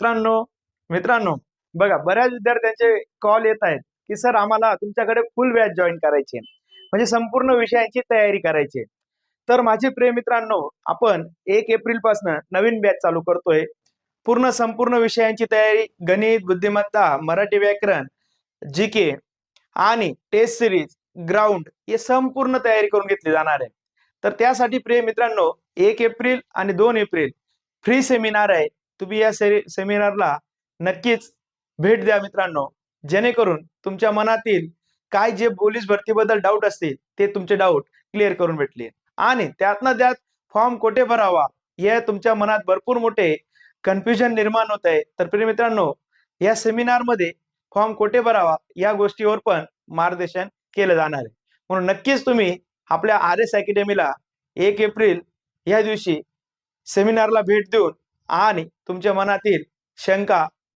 मित्रांनो मित्रांनो बघा बऱ्याच विद्यार्थ्यांचे कॉल येत आहेत की सर आम्हाला तुमच्याकडे फुल बॅच जॉईन करायची म्हणजे संपूर्ण विषयांची तयारी करायची तर माझे प्रिय मित्रांनो आपण एक एप्रिलपासून नवीन बॅच चालू करतोय. पूर्ण संपूर्ण विषयांची तयारी गणित बुद्धिमत्ता मराठी व्याकरण जी के आणि टेस्ट सिरीज ग्राउंड हे संपूर्ण तयारी करून घेतली जाणार आहे. तर त्यासाठी प्रिय मित्रांनो एक एप्रिल आणि दोन एप्रिल फ्री सेमिनार आहे. तुम्ही या सेमिनारला नक्कीच भेट द्या मित्रांनो. जेणेकरून तुमच्या मनातील काय जे पोलीस भरतीबद्दल डाऊट असतील ते तुमचे डाऊट क्लिअर करून भेटले. आणि त्यातनं त्यात फॉर्म कोठे भरावा हे तुमच्या मनात भरपूर मोठे कन्फ्युजन निर्माण होत आहे. तर प्रिय मित्रांनो या सेमिनारमध्ये फॉर्म कोठे भरावा या गोष्टीवर पण मार्गदर्शन केलं जाणार आहे. म्हणून नक्कीच तुम्ही आपल्या आर एस अकॅडमीला एक एप्रिल या दिवशी सेमिनारला भेट देऊन आणि तुमच्या मनातील शंका